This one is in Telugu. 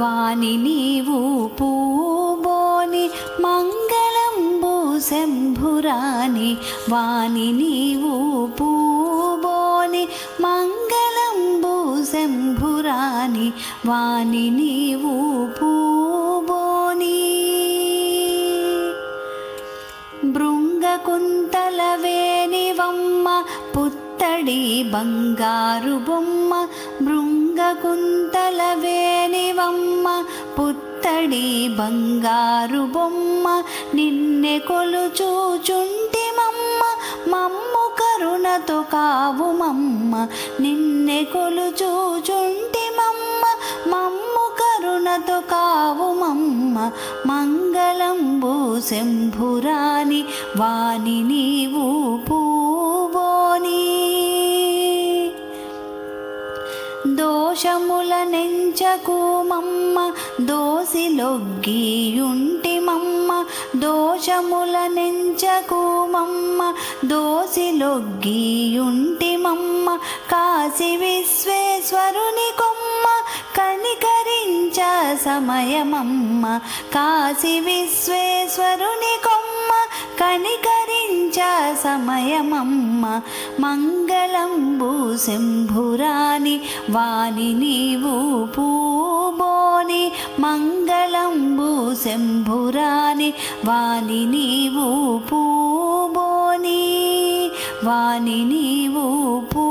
వాని నీవు పూబోని మంగళంబు శంభురాని వాని నీవు పూబోని మంగళంబు శంభురాని వాని నీవు పూబోని. భృంగకుంతల వేణివమ్మ పుత్తడి బంగారు బొమ్మ భృంగకుంతల వేణివమ్మ పుత్తడి బంగారు బొమ్మ నిన్నె కొలుచూచుంటిమమ్మ మమ్ము కరుణతో కావు మమ్మ నిన్నె కొలుచూచుంటిమమ్మ మమ్ము కరుణతో కావు మమ్మ మంగళంబు శంభురాని వాణి నీవు దోషముల నెంచకూమమ్మ దోసిలొగ్గియుంటి మమ్మ దోషముల నెంచకూమమ్మ దోసిలొగ్గియుంటి మమ్మ కాశీ విశ్వేశ్వరుని కొమ్మ కనికరించ సమయమమ్మ. కాశి విశ్వేశ్వరుని కొమ్మ కనికరించ సమయమమ్మ మంగళంబు శంభురాని వాణి నీవు పూబోని మంగళంబు శంభురాని వాణి నీవు పూబోని వాణి నీవు పూ